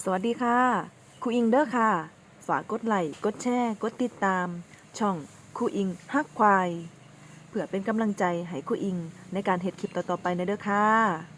สวัสดีค่ะครูอิงเด้อค่ะ ฝากกดไลค์กดแชร์กดติดตาม ช่องครูอิงฮักควาย เพื่อเป็นกำลังใจให้ครูอิงในการเฮ็ดคลิปต่อๆไปในเด้อค่ะ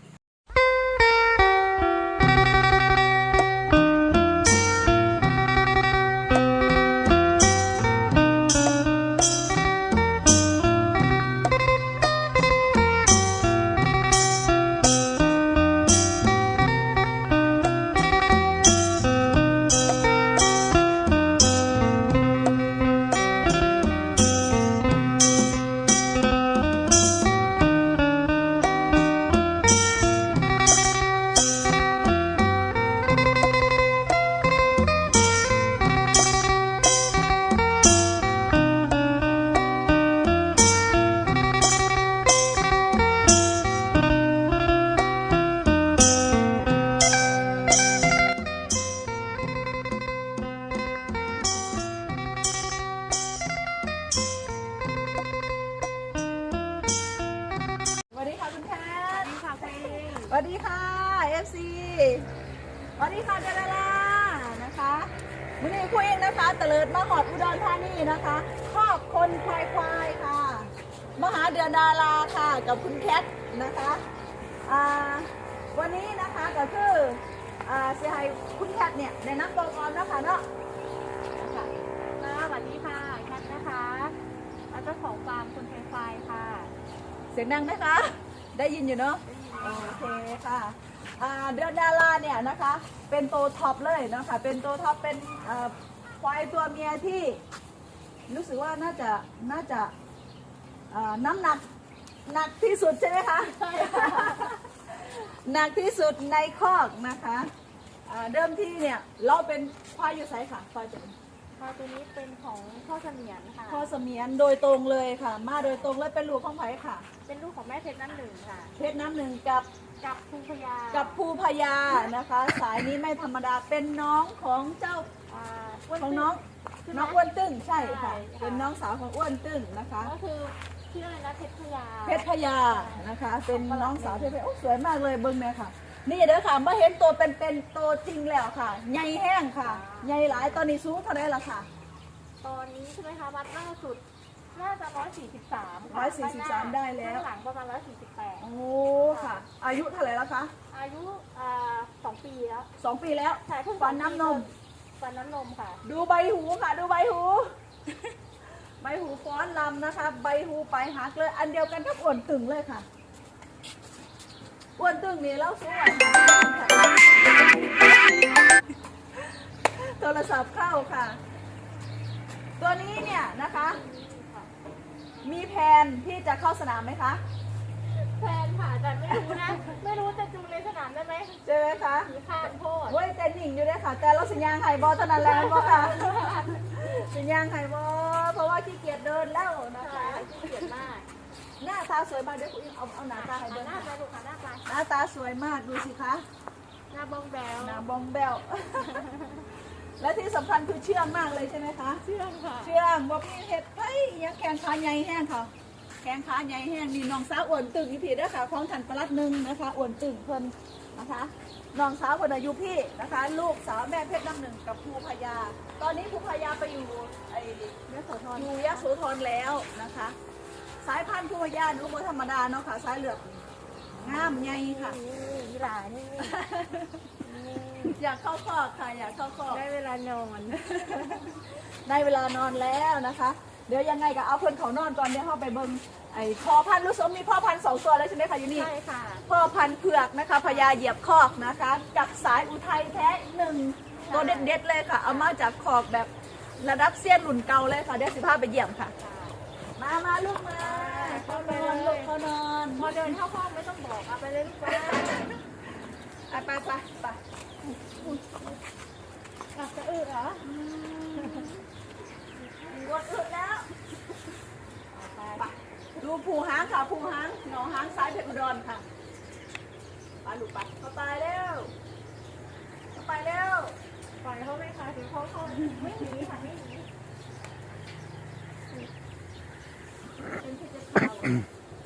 นอยู่เนาะโอเคค่ะอ่าเดือนดาราเนี่ยนะคะ เป็นตัวท็อปเลยนะคะ เป็นตัวท็อปเป็นเอ่อควายตัวเมียที่ รู้สึกว่าน่าจะน่าจะอ่าน้ำหนักหนักที่สุดใช่ไหมคะหนักที่สุดในคอกนะคะอ่าเดิมทีเนี่ยเราเป็นควายอยู่ไซค่ะควายเป็นค่ะตัวนี้เป็นของพ่อเสมียนค่ะพ่อเสมียนโดยตรงเลยค่ะ มาโดยตรงเลยเป็นลูกของไผ่ค่ะ เป็นลูกของแม่เพชรน้ำหนึ่งค่ะ เพชรน้ำหนึ่งกับกับภูพยากับภูพยานะคะ สายนี้ไม่ธรรมดาเป็นน้องของเจ้าอ่าของน้องใช่ไหม น้องอ้วนตึ้งใช่ค่ะ ใช่ค่ะ เป็นน้องสาวของอ้วนตึ้งนะคะ ก็คือชื่ออะไรนะเพชรพยา เพชรพยานะคะ เป็นน้องสาวเพชรพยาโอ้สวยมากเลยเบิ้งแม่ค่ะ นี่เด้อค่ะเมื่อเห็นตัวเป็นๆตัวจริงแล้วค่ะใหญ่แห้งค่ะใหญ่หลายตอนนี้สูงเท่าไหร่ละค่ะ ตอนนี้ใช่ไหมคะวัดล่าสุด น่าจะร้อยสี่สิบสาม143ได้แล้วหลังประมาณร้อยสี่สิบแปดโอ้ค่ะ อายุเท่าไหร่แล้วคะอายุอ่าสองปีแล้วสองปีแล้ว ใช่เพิ่งฟันน้ำนมฟันน้ำนมค่ะ ดูใบหูค่ะ ดูใบหู ใบหูฟ้อนลำนะคะ ใบหูไปลายหักเลย อันเดียวกันกับอ้วนตึงเลยค่ะอ้วนตึงนี่เราสู้ไหวโทรศัพท์เข้าค่ะ ตัวนี้เนี่ยนะคะ มีแผนที่จะเข้าสนามไหมคะ แฟนค่ะแต่ไม่รู้นะ ไม่รู้จะจูงในสนามได้ไหมเจอไหมคะผีข้ามโพดเว้ยเต้นหญิงอยู่ด้วยค่ะ แต่เราสัญญาณไฮบอลเท่านั้นแหล้วก็ค่ะ สัญญาณไฮบอลเพราะว่าขี้เกียจเดินแล้วนะใช่คะ ขี้เกียจมากหน้าตาสวยมากเดี๋ยวคุณอิงเอาเอาหน้าตาให้หัเดินนหน้าไปลูกหันหน้าไปหน้าตาสวยมากดูสิคะ หน้าบ้องแบวหน้าบองแบล และที่สำคัญคือเชื่องมากเลยใช่ไหมคะ เชื่องค่ะเชื่องบอกพี่เห็ดเฮ้ยยังแขนขาใหญ่แห้งค่ะ แขนขาใหญ่แห้งนี่น้องสาวอ้วนตึงอีพีเด้อค่ะของทันประลัดหนึ่งนะคะอ้วนตึงเพิ่นนะคะน้องสาวคนอายุพี่นะคะ ลูกสาวแม่เพชรน้ำหนึ่งกับภูพยา ตอนนี้ภูพยาไปอยู่ไอ้ยโสธรอยู่ยะโสธรแล้วนะคะ สายพันธุ์ภูพยานุบธรรมดาเนาะค่ะสายเหลือบงามใหญ่ค่ะนี่ยีหลานี่นี่ อยากเข้าคอกค่ะ อยากเข้าคอกได้เวลานอน ได้เวลานอนแล้วนะคะ เดี๋ยวยังไงก็เอาเพิ่นเขานอนก่อนเดี๋ยวเข้าไปเบิ่งไอ้พ่อพันธุ์รู้สมมีพ่อพันธุ์สองตัวแล้วใช่ไหมคะอยู่นี่ใช่ค่ะ พ่อพันธุ์เผือกนะคะพญาเหยียบคอกนะคะ กับสายอุทัยแท้หนึ่งตัวเด็ดๆเลยค่ะ เอามาจากขอกแบบระดับเซียนหลุนเก่าเลยค่ะเดี๋ยวสิพาไปเยี่ยมค่ะ มามาลูกมาเขานอนลูกเขานอนพอเดินเข้าห้องไม่ต้องบอกเอาไปเลยลูกไปไปไปไป ไปอะจะอึเหรอปวดอึดแล้วไปดูผูหางค่ะผูหางหนองหางซ้ายเพชรอุดรค่ะไปลูกไปเข้าไปเร็วเข้าไปเร็วปล่อยเขาไหมคะถึงเขาเข้าไม่หนีค่ะไม่หนีเป็นที่จะเท้า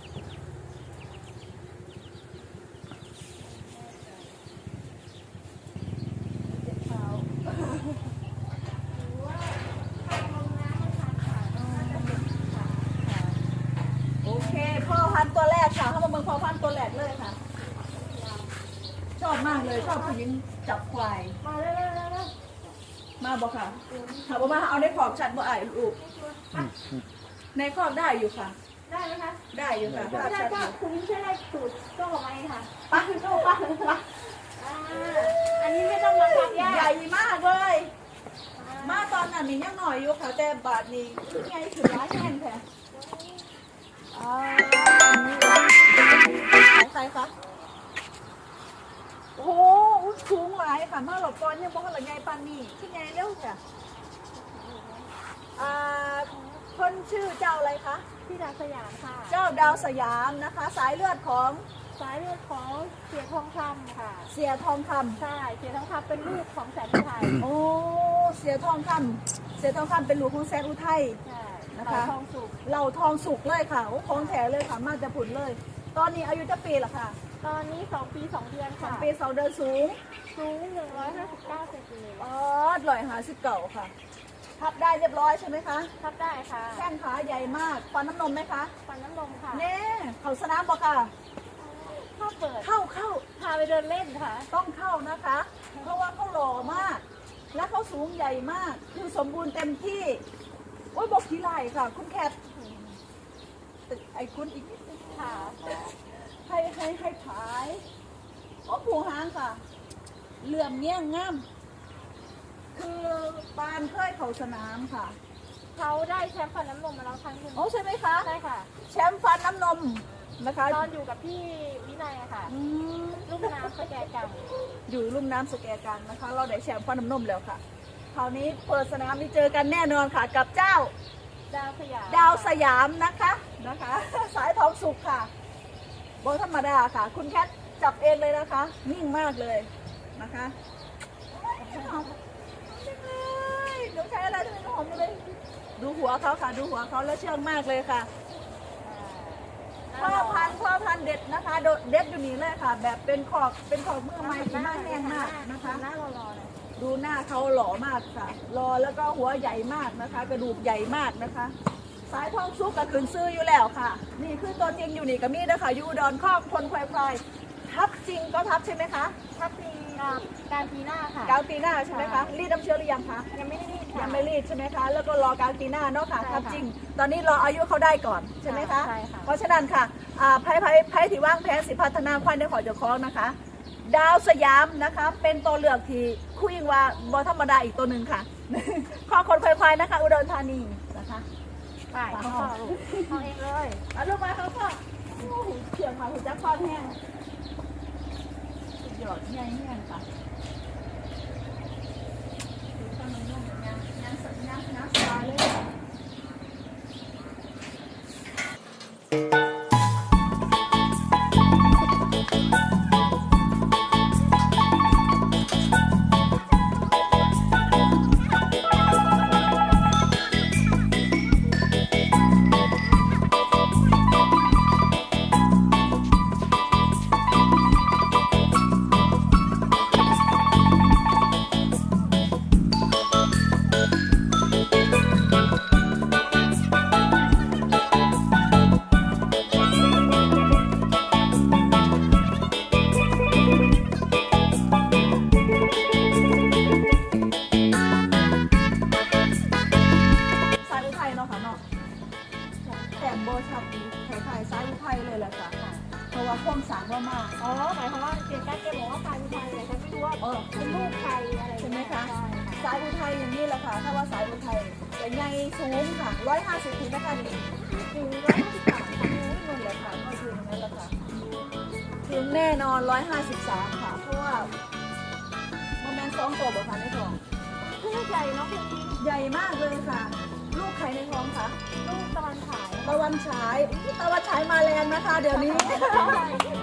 พอพันธุ์ตัวแรกเลยค่ะ ชอบมากเลยชอบผู้หญิงจับควาย มาเร็วเร็วเร็วเร็ว มาบอกค่ะถามว่า มาเอาในขอบชัดบ่อายลูกในขอบได้อยู่ค่ะ ได้ไหมคะได้อยู่ค่ะถ้าภาพได้ชัดอก็ยู่คุณช่วยได้สูตรโซ่ของมันค่ะไปะโจ้ปะปะอ่าอันนี้ไม่ต้องมาคับยากใหญ่มากเลย มาตอนนั้นนี่ยังหน่อยอยู่ค่ะ แต่บาทนี้ใหญ่ถึงร้ายแห้งแท้อ่าใครคะโอ้โหอุ๊ยสูงหลายค่ะมาหลบก่อนยังบอกว่าไงปานนี่ที่ไงเร็วจ้ะ อ่าคนชื่อเจ้าอะไรคะ ที่ดาวสยามค่ะ เจ้าดาวสยามนะคะ สายเลือดของสายเลือดของเสียทองคำค่ะ เสียทองคำใช่ เสียทองคำเป็นลูกของแสนอุทัยโอ้เสียทองคำเสียทองคำเป็นลูกของแซนอุทัย ใช่นะคะ สายทองสุกเราทองสุกเลยค่ะโอ้ของแถเลยค่ะมาจะผุนเลย ตอนนี้อายุจะปีละค่ะตอนนี้สองปีสองเดือนสอค่ะงปีสองเดือนสูงสูงหนึ่งร้อยห้าสิบเก้าเซนติเมตรอ๋อลอยหาสิบเก่าค่ะ พับได้เรียบร้อยใช่ไหมคะทับได้ค่ะแข้งขาใหญ่มากฟันน้ำนมไหมคะฟันน้ำนมค่ะเน่เขาสนามบอกค่ะเข้าเปิดเข้าเข้าพาไปเดินเล่นค่ะ ต้องเข้านะคะ เพราะว่าเขาหล่อมาก และเขาสูงใหญ่มาก คือสมบูรณ์เต็มที่โอ้ยบอกทีไรค่ะ คุณแคทแต่ไอ้คุณอีกนิดนึงค่ะให้ให้ให้ขายโอ้ผูหางค่ะ เหลื่อมเงี้ยงง่าม คือปานเคยเขาสนามค่ะ เขาได้แชมป์ฟันน้ำนมมาแล้วครั้งหนึ่งโอ้ใช่ไหมคะใช่ค่ะ แชมป์ฟันน้ำนมนะคะตอนอยู่กับพี่วินัยอะค่ะอืมลูกน้ำสแกกันอยู่ลุ่มน้ำสแกกันนะคะ เราได้แชมป์ฟันน้ำนมแล้วค่ะ คราวนี้เปิดสนามนี้เจอกันแน่นอนค่ะ กับเจ้า ดาวสยามดาวสยามนะคะนะคะ สายทองสุกค่ะบธรรมดาค่ะ คุณแคทจับเองเลยนะคะ นิ่งมากเลยนะคะหนูใช้ อะไรทำไมหนูหอมจังเลย ดูหัวเขาค่ะ ดูหัวเขาแล้วเชื่องมากเลยค่ะพ่อพันธุ์พ่อพันธุ์เด็ดนะคะโดเด็ดอยู่นี่เลยค่ะ แบบเป็นขอบเป็นขอบเมื่อไม้ที่มากแห้งมากนะคะ หน้ารอๆนะดูหน้าเขาหล่อมากค่ะรอแล้วก็หัวใหญ่มากนะคะ กระดูกใหญ่มากนะคะ สายทองซุกกับขืนซื้ออยู่แล้วค่ะ นี่คือตัวจริงอยู่นี่กับมี่นะคะอยูอุดอนคอกคนควายควายทับจริงก็ทับใช่ไหมคะ ทับปีการปีหน้าค่ะกลางปีหน้าใช่ไหมคะรีดน้ำเชื้อหรือยังคะ ยังไม่ได้รีดค่ะ ยังไม่รีดใช่ไหมคะ แล้วก็รอกลางปีหน้าเนาะค่ะใช่ค่ะทับจริง ตอนนี้รออายุเขาได้ก่อนใช่ไหมคะ ใช่ค่ะ เพราะฉะนั้นค่ะอ่าไพ่ไพ่ไพ่ที่ว่างแพ้สิพัฒนาควายในขอเจ้าของนะคะ ดาวสยามนะคะ เป็นตัวเลือกที่คุยว่าบอธรรมดาอีกตัวหนึ่งค่ะ ข้อคนควายๆนะคะ อุดรธานีนะคะไปเขาเข้าลูกเขาเองเลยเอาลูกมาเขาก็โอ้โหเขียงมาหัวจักความแห้งสุดยอดแห้งแห้งค่ะดูข้างในนุ่มๆยังยังสัญ ญา อยห้าสิบถึงนะคะนี่ถึงร้อยห้าสิบสามค่ะนู่นเลยค่ะก็ถึงนั่นแหละค่ะถึงแน่นอนร้อยห้าสิบสามค่ะ เพราะว่าโมเมนต์สองตัวบอกค่ะในท้องผู้ใหญ่เนาะคุณใหญ่มากเลยค่ะ ลูกใครในท้องคะลูกตอนขายตะวันฉายอุ๊ยตะวันฉายมาแรงนะคะ เดี๋ยวนี้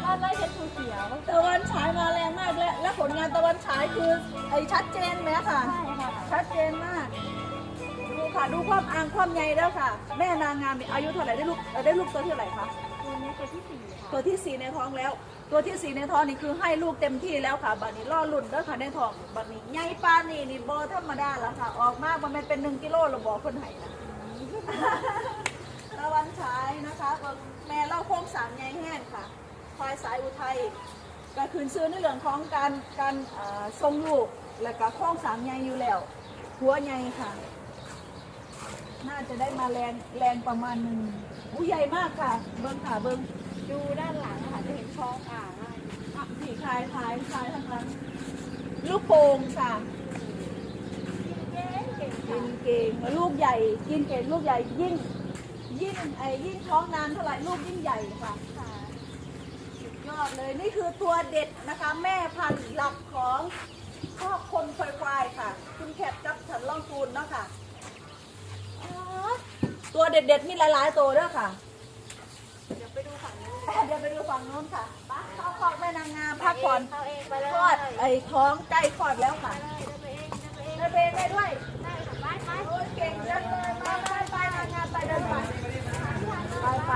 ตอนได้เห็นชูเขียวตะวันฉายมาแรงมากและและผลงานตะวันฉายคือไอชัดเจนไหมค่ะใช่ค่ะชัดเจนมากดู ค่ะ ดูความอ่างความใหญ่แล้วค่ะ แม่นางงามนี่อายุเท่าไหร่ได้ลูกเอ่อได้ลูกตัวที่เท่าไหร่คะตัวนี้ตัวที่สี่ค่ะตัวที่สี่ในท้องแล้ว ตัวที่สี่ในท้องนี่คือให้ลูกเต็มที่แล้วค่ะบัดนี้ล่อลุ่นแล้วค่ะในท้องบัดนี้ใหญ่ปานนี่นี่โบธรรมดาแล้วค่ะ ออกมากมันเป็นหนึ่งกิโลเราบอกคนไห้นะ ตะวันฉายนะคะแม่เล่าโค้งสามใหญ่แห้งค่ะควายสายอุทัยก็คืนซื้อในเรื่องของการการเอ่อทรงลูก แล้วก็โครงสร้างใหญ่อยู่แล้วหัวใหญ่ค่ะ น่าจะได้มาแรงแรงประมาณหนึ่งอู้ใหญ่มากค่ะ เบิ้งค่ะเบิ้งดูด้านหลังอะค่ะจะเห็นช่องอ่างอะอะสีคลายคลายคลายทั้งนั้นลูกโป่งค่ะเก่งเก่งกิค่ะนเก่งลูกใหญ่ กินเก่งลูกใหญ่ยิ่ง ยิ่งไอ้ยิ่งท้องนานเท่าไหร่ลูกยิ่งใหญ่ค่ะ ค่ะสุดยอดเลยนี่คือตัวเด็ดนะคะ แม่พันธุ์หลักของพ่อบคนควายค่ะ คุณแคทกับฉันล่องคูณเนาะค่ะ ตัวเด็ดๆมีหลายๆตัวเด้อค่ะ เดี๋ยวไปดูฝั่งนู้นเดี๋ยวไปดูฝั่งนู้นค่ะไปเข้าคอกแม่นางงามพักผ่อนเข้าเองไปเลยคลอดไอ้ท้องใกล้คลอดแล้วไปค่ะเลยเดินไปเองเดินไปเองเดินไปเองได้ด้วยได้ค่ะไปไปโอ้ยเก่งจังเลยไปไปไปนางงามไปเดินไปไปไป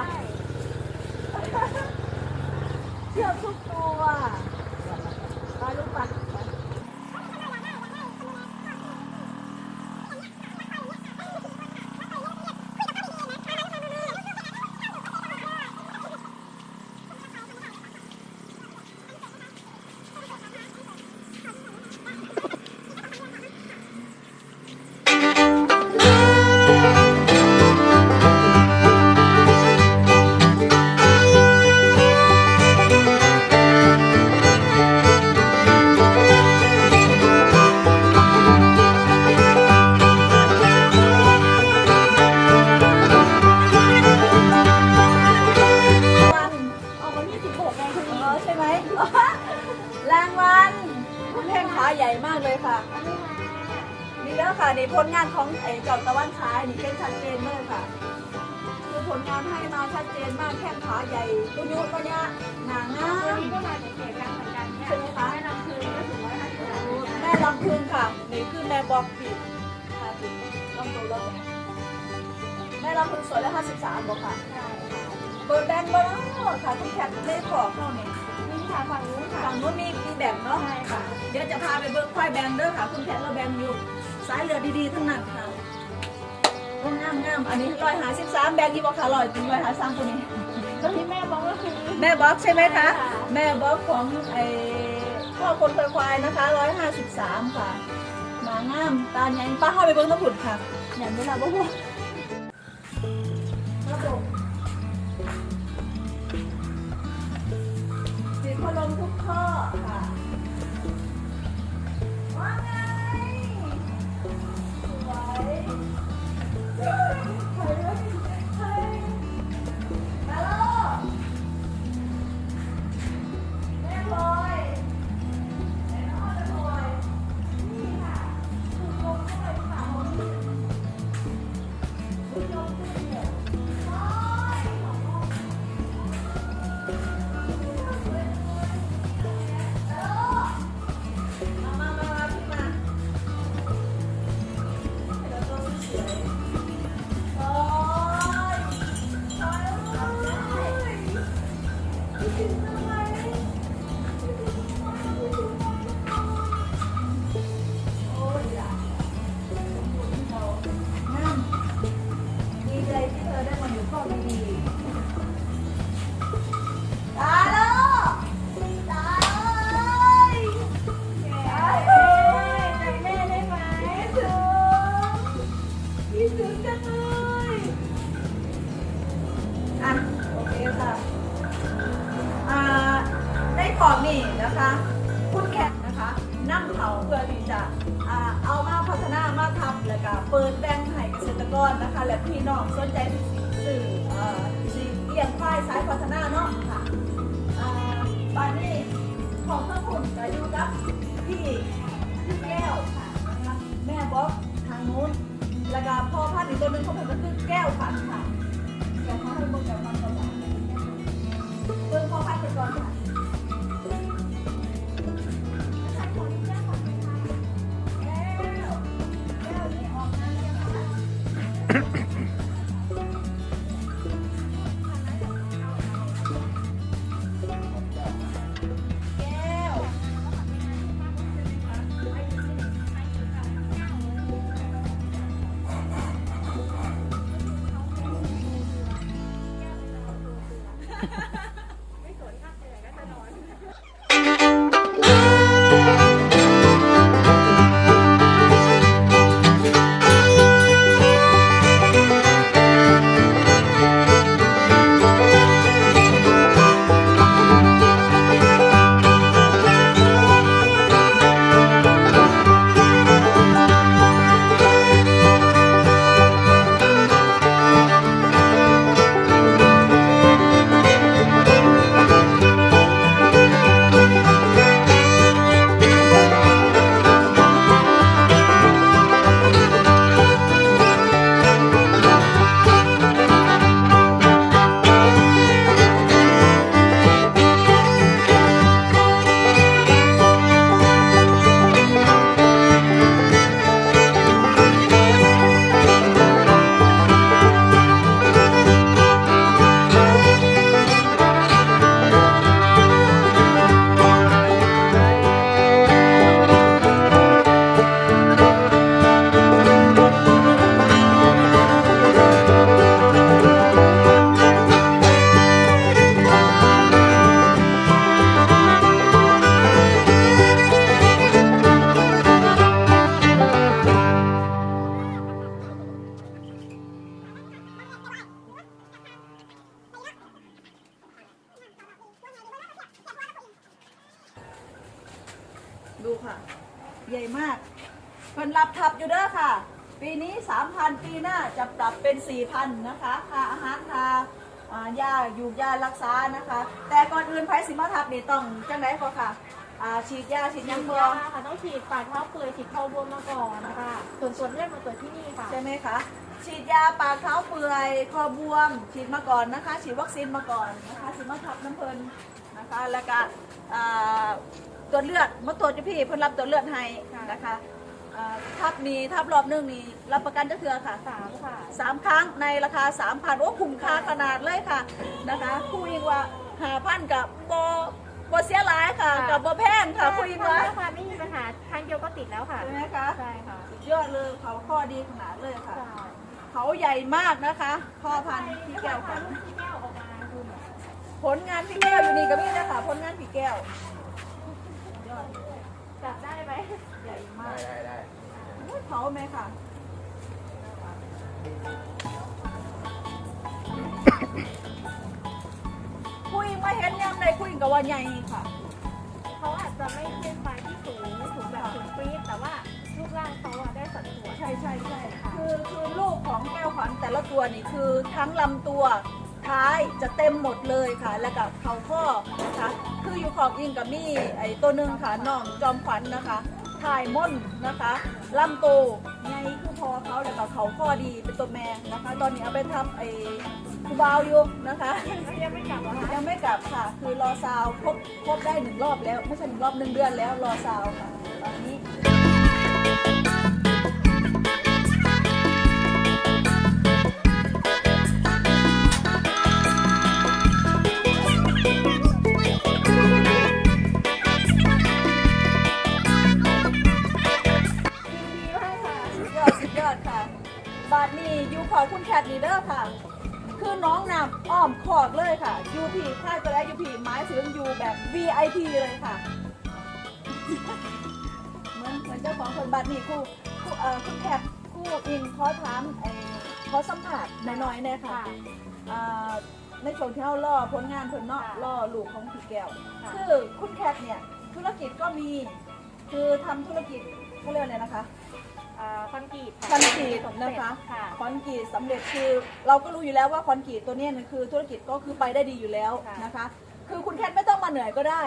เชื่อทุกตัว ใหญ่ตัวยุตัวเนี้ยหนางาวันมนี้ก็เนี่ยแม่นำคืนก็ถึงร้อยห้าสิบสามแม่ลำคืนค่ะนี่คือแม่บอกผิดค่ะผิดต้องดูแล้วนี่ยแม่ลำคืนสวยแล้วห้าสิบสามบอกค่ะใช่ค่ะเปิดแบงค์บ้างค่ะคุณแคทได้ขอเข้าเนี่ยนี่ค่ะฝั่งนู้นค่ะฝั่งนู้นมีมีแบ่งเนาะใช่ค่ะเดี๋ยวจะพาไปเบิกควายแบงค์เด้อค่ะ คุณแคทเราแบงค์อยู่สายเรือดีๆทั้งนั้นค่ะงามงามอันนี้ร้อยหาสิบสามแบงค์ยี่บอกค่ะร้อยถึงร้อยหาสามตัวนี้ ที่แม่บอกก็คือแม่บล็อกใช่ไหมคะค่ะแม่บล็อกของไอ้พ่อคนควายๆนะคะร้อยห้าสิบสามค่ะหมางามตาใหญ่ป้าเข้าไปเบิ้งน้ำผุดค่ะอย่างเวลาบ่ฮู้ระบบสีพลมทุกข้อค่ะ น้าจะปรับเป็น 4,000นะคะค่าอาหารค่าอ่ายาอยู่ยารักษานะคะ แต่ก่อนอื่นไผสิมาทับนี่ต้องจังไดก็ค่ะอ่าฉีดยาฉีดหยังบ่ยาค่ะต้องฉีดฝ่าเท้าเปื่อยฉีดคอบวมมาก่อนนะคะส่วนส่วนเลือดมาตรวจที่นี่ค่ะใช่ไหมคะฉีดยาปากเท้าเปื่อยคอบวม ฉีดมาก่อนนะคะฉีดวัคซีนมาก่อนนะคะฉีดมาทับน้ำเพลินนะคะแล้วก็อ่าตรวจเลือดมาตรวจจะพี่เพิ่นรับตรวจเลือดให้นะคะ อ่าทับนี้ทับรอบหนึงนี้รับประกันจะเทือค่ะสามค่ะ สามครั้งในราคา3,000โอ้คุ้มค่าขนาดเลยค่ะนะคะคู่อิงว่าหาพันกับโบโบเสียหลายค่ะ ค่ะ กับโบแพงค่ะคู่อิงว่าราคาไม่มีปัญหาครั้งเดียวก็ติดแล้วค่ะใช่ไหมคะ ใช่ค่ะสุดยอดเลยเขาข้อดีขนาดเลยค่ะใช่เขาใหญ่มากนะคะพ่อพันธุ์พี่แก้วขวัญพี่แก้วออกมาคือเหมือนผลงานพี่แก้วอยู่นี่กับพี่นะคะผลงานพี่แก้วยอดจับได้ไหม ใหญ่มา ได้ ก ได้ได้ อุ๊ย เผาไหมค่ะคุยมาเห็นยังในคุยกับว่าใหญ่ค่ะ เขาอาจจะไม่เป็นไฟที่สูงสูงแบบสูงปรี๊ดแต่ว่ารูปร่างเขาอะได้สัดส่วนใช่ใช่ใช่คือคือลูกของแก้วขวัญแต่ละตัวนี่คือทั้งลำตัวท้ายจะเต็มหมดเลยค่ะ แล้วก็เขาข้อนะคะ คืออยู่ขอบอิงกับมี่ไอ้ตัวหนึ่งค่ะน้องจอมขวัญนะคะ ถ่ายม่นนะคะลำโตไงคือพอเขาแล้วก็เขาข้อดีเป็นตัวแม่นะคะ ตอนนี้เอาไปทำไอ้คูบาวอยู่นะคะยังไม่กลับเหรอคะยังไม่กลับค่ะ คือรอซาวครบครบได้หนึ่งรอบแล้ว ไม่ใช่หนึ่งรอบหนึ่งเดือนแล้วรอซาวค่ะตอนนี้ น้องนำอ้อมขอกเลยค่ะยูพีค่ายตัวแรกยูพีไม้ถึงยูแบบ VIP เลยค่ะ เหมือนเหมือนเจ้าของคนบัตรนี่คู่คู่เอ่อคุณแคทคู่อิงขอถามไอ้ขอสัมผัสหน่อยๆเนี่ยค่ะค่ะอ่าในช่วงที่เราล่อผลงานผลเนาะค่ะล่อลูกของผีแก้วค่ะ คือคุณแคทเนี่ยธุรกิจก็มี คือทำธุรกิจเขาเรียกอะไรนะคะ อ่าคอนกรีตคอนกรีตสำเร็จนะคะค่ะ คอนกรีตสำเร็จคือเราก็รู้อยู่แล้วว่าคอนกรีตตัวเนี้ยมันคือธุรกิจก็คือไปได้ดีอยู่แล้วค่ะ นะคะ คือคุณแคทไม่ต้องมาเหนื่อยก็ได้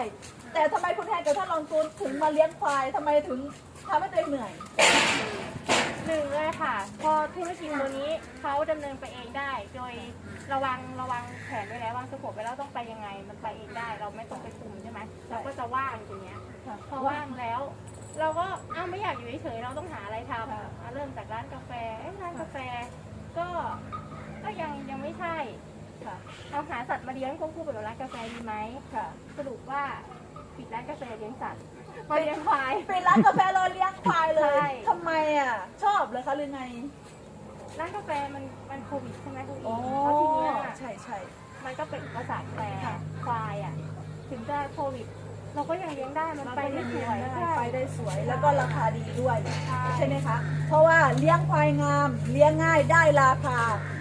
แต่ทำไมคุณแคทกับท่านรองตูนถึงมาเลี้ยงควายทำไมถึงทำให้ตัวเองเหนื่อย หนึ่งเลยค่ะ พอธุรกิจตัวนี้เขาดำเนินไปเองได้ โดยระวังระวังแผนไว้แล้ววางสโคปไว้แล้วต้องไปยังไง มันไปเองได้ เราไม่ต้องไปคุมใช่ไหมเราก็จะว่างตรงเนี้ย พอว่างแล้ว เราก็อ้าวไม่อยากอยู่เฉยๆเราต้องหาอะไรทำค่ะอะเริ่มจากร้านกาแฟเอ้ยร้านกาแฟ ก็ก็ยังยังไม่ใช่ค่ะเอาหาสัตว์มาเลี้ยงควบคู่ไปกับร้านกาแฟดีไหมค่ะ สรุปว่าปิดร้านกาแฟเลี้ยงสัตว์มาเลี้ยงควาย เป็นร้านกาแฟรอเลี้ยงควายเลใช่ ยทำไมอะ ชอบเลยคะหรือไงร้านกาแฟมันมันโควิดใช่ไหมคุณอีโอ้แล้วทีเนี้ย ใช่ใช่ มันก็เป็นอุปสรรคแต่ค่ะ ควายอะ ถึงจะโควิด เราก็ยังเลี้ยงได้มันไปได้สวยได้ไปได้สวยแล้วก็ราคาดีด้วยใช่ใช่ไหมคะ เพราะว่าเลี้ยงควายงาม เลี้ยงง่ายได้ราคา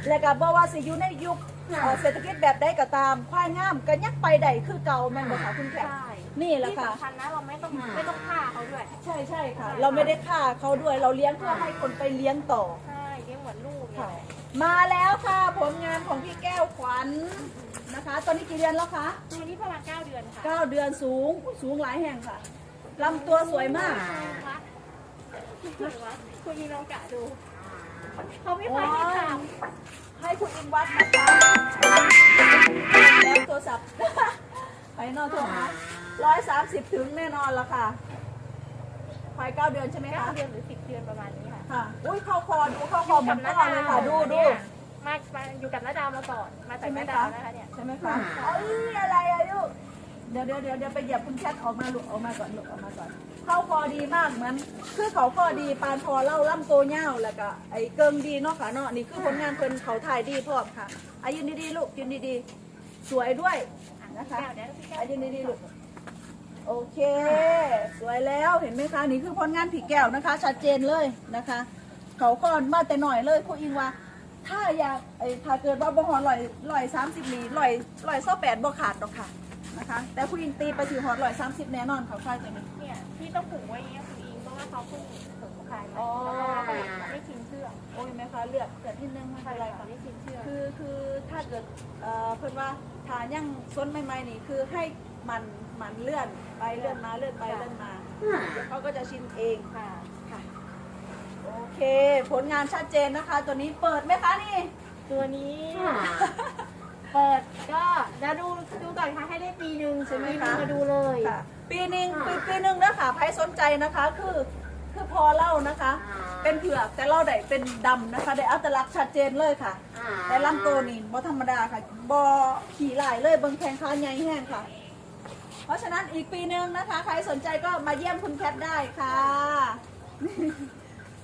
และก็บอกว่าสิอยู่ในยุคเอ่อเศรษฐกิจแบบใดก็ตามควายงามก็ยังไปได้คือเก่าแม่นบ่คะคุณแขกใช่นี่แหละที่ค่ะสำคัญนะเราไม่ต้องไม่ต้องฆ่าเขาด้วย ใช่ใช่ค่ะใช่เราไม่ได้ฆ่าเขาด้วยเราเลี้ยงเพื่อให้คนไปเลี้ยงต่อใช่เลี้ยงเหมือนลูกเนี่ค่ะยมาแล้วค่ะผลงานของพี่แก้วขวัญ นะคะ ตอนนี้กี่เดือนแล้วคะ ตัวนี้ประมาณ9เดือนค่ะเก้าเดือนสูงสูงหลายแห่งค่ะลำตัวสวยมากวัดสวยวัดคุณยีลองกะดู เขาไม่ค่อยให้ทให้คุณอินวัดนะคะแล้วโทรศัพท์ ไปนอกโทรหาร้อยสามสิบถึงแน่นอนละค่ะภายเก้าเดือนใช่ไหมำเก้าคะเดือนหรือสิบเดือนประมาณนี้ค่ะค่ะอุ้ยเข้าคอดูเข้าคอเหมือนพ่อเลยค่ะดูดูเนี่ยมามาอยู่กับน้าดาวมาก่อน มาจากใช่ไหมน้าคะดาวนะคะเนี่ย ใช่ไหมคะเอ้ยอะไรอายุเดี๋ยวเดี๋ยวเดี๋ยวเดี๋ยวไปเหยียบคุณแคทออกมาลูกออกมาก่อนลูกออกมาก่อน เข้าคอดีมากเหมือนคือเขาคอดีปานพอเล่าล่ำโตเง่าแล้วก็ไอ้เกิงดีเนาะค่ะเนาะนี่คือผลงานเพิ่นเขาถ่ายดีพร้อมค่ะอายืนดีๆลูกยืนดีๆสวยด้วยนะคะเดี๋ยวพี่แก้วอายืนดีๆลูกโอเค สวยแล้วเห็นไหมคะนี่คือผลงานผีแก้วนะคะ ชัดเจนเลยนะคะ เขาคอนมาแต่หน่อยเลยครูอิงว่า ถ้าอยากไอ้ถ้าเกิดว่าบ่หอลอยลอยสามสิบลีลอยลอยเศร้าแปดบ่ขาดหรอกค่ะนะคะ แต่ครูอิงตีไปถือหอดลอยสามสิบแน่นอนเขาค่ายตัวนี้ เนี่ยพี่ต้องผูกไว้อย่างเงี้ยคุณอิงก็ราะว่าเขาเพิ่งส่งขายมาอ๋อ แล้วก็ไม่ชินเชื่องโอ้ยแม่คะเลือดเลือดที่นึงไม่เป็นไรค่ะ ไม่ชินเชื่องคือคือถ้าเกิดเอ่อเพื่อนว่าทานยังซ้นใหม่ๆนี่คือให้มันมันเลื่อนไปเลื่อนมาเลื่อนไปเลื่อนมาเดี๋ยวเขาก็จะชินเอง ค่ะค่ะ โอเค ผลงานชัดเจนนะคะ ตัวนี้เปิดไหมคะนี่ ตัวนี้เปิดก็เดี๋ยวดูดูก่อนค่ะให้ได้ปีหนึ่งใช่ไหมปีนึ่คะงมาดูเลยค่ะ ปีหนึ่งปีปีหนึ่งนะคะใครสนใจนะคะคือคือพอเล่านะคะ เป็นเผือกแต่เราได้เป็นดำนะคะได้อัตลักษณ์ชัดเจนเลยค่ะ แต่ลำตัวนี่บ่ธรรมดาค่ะบ่ขี่ลายเลยเบิ่งแข้งขาใหญ่แห้งค่ะ เพราะฉะนั้นอีกปีหนึ่งนะคะ ใครสนใจก็มาเยี่ยมคุณแคทได้ค่ะ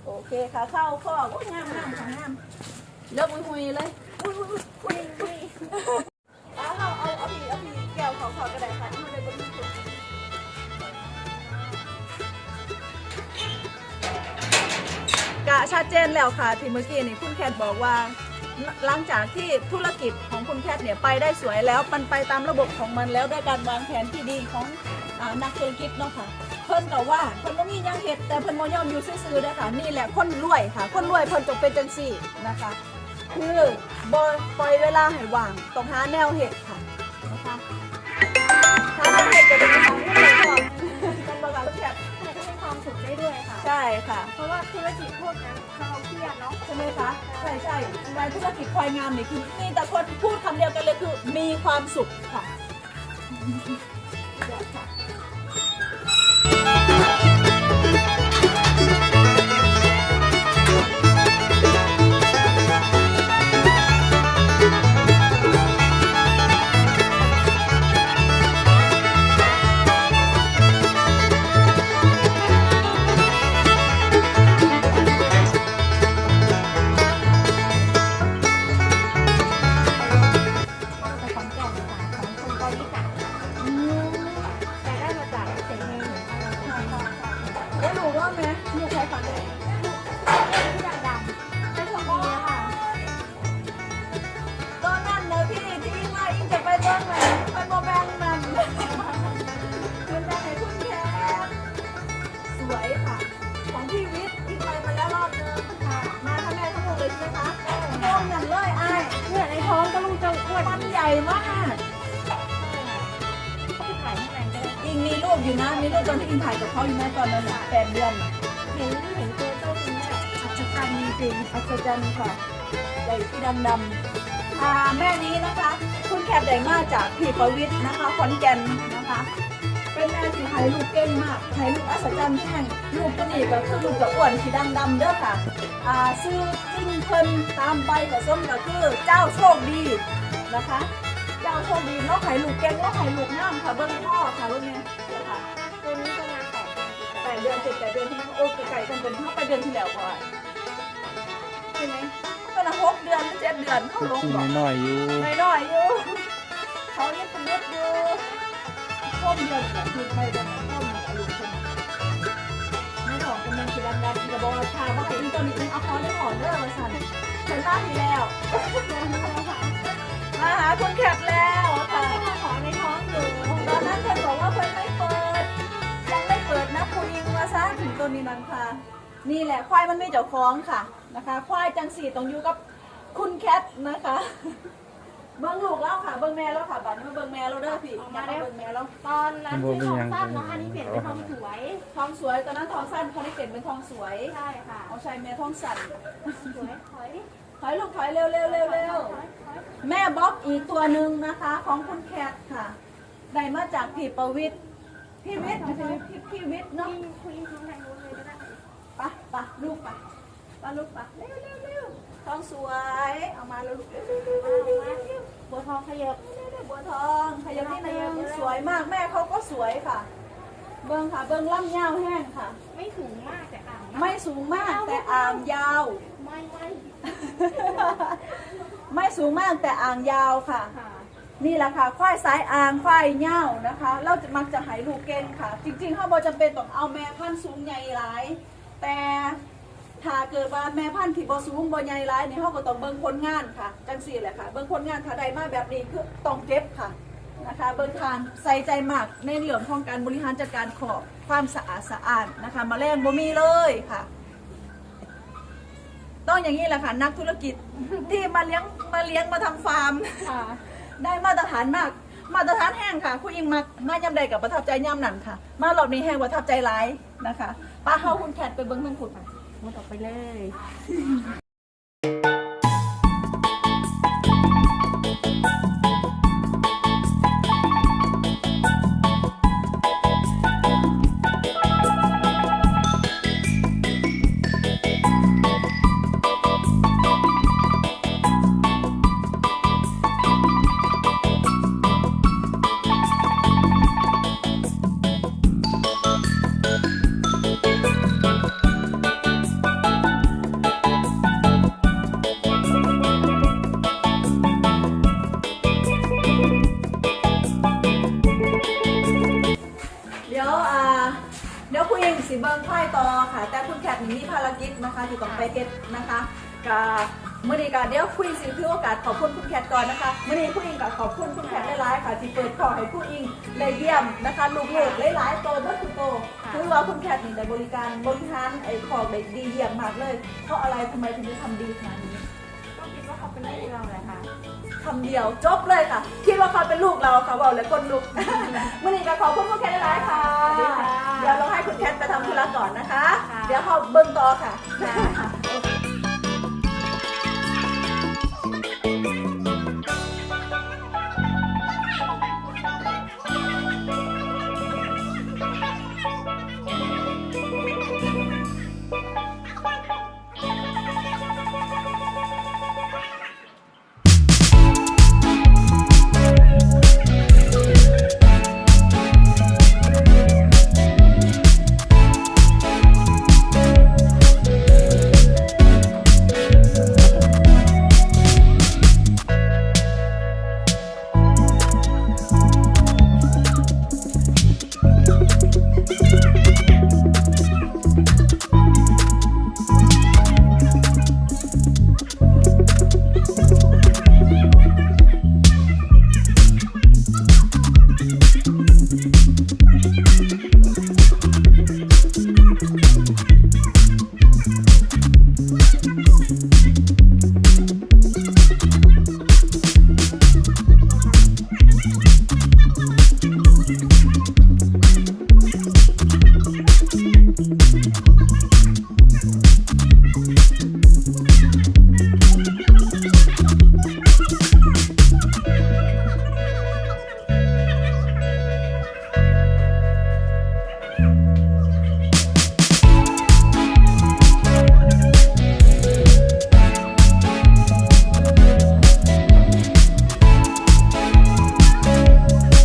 โอเคค่ะเข้าข้อโอ้ยงามงามค่ะงามเลิกมุยเลยอุ้ยอุ้ยอุ้ยอุ้ยฮุยเอาเอาเอาเอาผีเอาผีแก้วขอขอกระดาษค่ะที่มันเลยบนนี้สุดกะชัดเจนแล้วค่ะที่เมื่อกี้นี่คุณแคทบอกว่า หลังจากที่ธุรกิจของคุณแคทเนี่ยไปได้สวยแล้วมันไปตามระบบของมันแล้วด้วยการวางแผนที่ดีของอนักธุรกิจเนาะค่ะ เพิ่นก็ว่าเพิ่นบ่มีหยังเฮ็ดแต่เพิ่นบ่ยอมอยู่ซื่อๆเด้อค่ะ นี่แหละคนรวยค่ะ คนรวยเพิ่นต้องเป็นจังซี่นะคะ คือบ่ปล่อยเวลาให้ว่างต้องหาแนวเฮ็ดค่ะนะคะหาแนวเฮ็ดก็เป็นของที่ดีก่อนเป็นบ่ค่ะคุณแคทมันก็มีความสุขได้ด้วยค่ะ ใช่ค่ะ เพราะว่าธุรกิจพวกนั้นเราเครียดเนาะใช่ไหมคะ ใช่ใช่งานธุรกิจควายงามนี่คือมีแต่คนพูดคำเดียวกันเลยคือมีความสุขค่ะเดี๋ยวค่ะ แม่ทั้งลูกเลยใช่ไหมคะต้งอย่างเลยไอ้เนี่ยในท้องก็ลูกจะอ้วนมันใหญ่มากเขาไปถ่ายข้างในก็ได้อิงมีรูปอยู่นะ มีรูปตอนที่อิงถ่ายกับเขาอยู่นะตอนนั้นแปดเดือนน่ะเห็นเห็นตัวเจ้าคุณแม่อัศจรรย์จริงอัศจรรย์ค่ะใหญ่ที่ดำดำอาแม่นี้นะคะ คุณแคทได้มากจากพี่ประวิทย์นะคะขอนแก่นนะคะ เป็นแม่ที่ถ่ายรูปเก่งมากถ่ายรูปอัศจรรย์แท่งรูปตัวนี้ก็คือรูปกับอ้วนสีดำดำๆเด้อค่ะอ่าซื้อจริงเพิ่นตามใบผสมก็คือเจ้าโชคดีนะคะ เจ้าโชคดีแล้วถ่ายรูปเก่งแล้วถ่ายรูปงามค่ะเบิ้งพ่อค่ะเบิ้งเนี่ยเดี๋ยวค่ะตัวนี้ประมาณแปดเดือนแปดเดือนเจ็ดแปดเดือนที่มันโอ้ไก่กันเป็นเท่าไปเดือนที่แล้วก่อนใช่ไหมก็ละหกเดือนหรือเจ็ดเดือนเขาลงกินบอกน้อยๆอยู่น้อยๆอยู่เขาเรียกเป็นเลือดอยู่ ต้มเดือนแบบคือไปกันต้มอายุคนไม่ถอนกำลังคือดันๆอีกระบอกราคาว่าไอ้ตัวนี้เป็นเอาคอได้ถอนเด้อมาสั่นฉันทราบทีแล้วมาหาคุณแคปแล้วค่ะขอในท้องอยู่ตอนนั้นเพิ่นบอกว่าเพิ่นไม่เปิดยังไม่เปิดนะคุณยิงมาซะถึงตัวนี้นันค่ะ นี่แหละควายมันไม่เจ้าของค่ะนะคะ ควายจังสีต้องอยู่กับคุณแคทนะคะ เบิ้งลูกแล้วค่ะ เบิ้งแม่แล้วค่ะบัดนี้มาเบิ้งแม่แล้วเด้อพี่มาเบิ้งแม่แล้วตอนนั้นคือทองสั้นเนาะอันนี้เปลี่ยนเป็นทองสวยทองสวยตอนนั้นทองสั้นเขาได้เปลี่ยนเป็นทองสวยใช่ค่ะเอาใช้แม่ทองสั้นสวยถอยถอยลูกถอยเร็วเร็วเร็วเร็วถอยถอยแม่บ๊อบอีกตัวหนึ่งนะคะ ของคุณแคทค่ะได้มาจากพี่ประวิทย์พี่วิทย์นะคะพี่พี่วิทย์เนาะคุยคุยทางไหนนู้นเลยก็ได้ไปะปะลูกปะปะลูกปะเร็วเร็วเร็วทองสวยเอามาแล้วลูกเร็วเร็วเร็ว เร็วเร็วเร็วเร็วบัวทองขยับบัวทองขยับนี่นึงสวยมากแม่เขาก็สวยค่ะ เบิ้งค่ะ เบิ้งล่ำยาวแห้งค่ะ ไม่สูงมากแต่อ่างไม่สูงมากแต่อ่างยาว ไม่ไม่ไม่สูงมากแต่อ่างยาวค่ะค่ะนี่แหละค่ะควายสายอ่างควายเง่านะคะ เราจะมักจะหายลูกเก่งค่ะ จริงๆเขาบอจำเป็นต้องเอาแม่พันธุ์สูงใหญ่หลายแต่ ถ้าเกิดว่าแม่พันธุ์ที่บอสูงบอใหญ่หลายเนี่ยเขาก็ต้องเบิ่งผลงานค่ะ จังสี่แหละค่ะ เบิ่งผลงานถ้าใดมาแบบนี้คือต้องเก็บค่ะนะคะ เบิ่งทานใส่ใจมากในเรื่องของการบริหารจัดการขอบความสะอาดสะอาดนะคะแมลงบ่มีเลยค่ะ ต้องอย่างนี้แหละค่ะ นักธุรกิจที่มาเลี้ยงมาเลี้ยงมาทำฟาร์ม ค่ะ ได้มาตรฐานมาก มาตรฐานแห้งค่ะคุณอิงมามายำใดกับประทับใจย่ำนั่นค่ะ มารอบนี้แห้งประทับใจร้ายนะคะป้าเฮาคุณแคทไปเบิ้งทั้งผุดห มดออกไปเลย ขอบคุณคุณแคทหลายๆค่ะที่เปิดขอให้คุณอิงได้เยี่ยมนะคะลูกๆหลายๆโตเมื่อคุณโตคือว่าคุณแคทนี่ได้บริการบริหารไอ้ของได้ดีเยี่ยมมากเลย เพราะอะไรทำไมถึงได้ทำดีขนาดนี้ก็คิดว่าเขาเป็นลูกเราแหละค่ะคำเดียวจบเลยค่ะ คิดว่าเขาเป็นลูกเราค่ะบอกเลยคนลุกมื่อนี้ก็ขอบคุณคุณแคทหลายๆค่ะสวัสดีค่ะ เดี๋ยวเราให้คุณแคทไปทำธุระก่อนนะคะค่ะเดี๋ยวเขาเบิ้งต่อค่ะค่ะ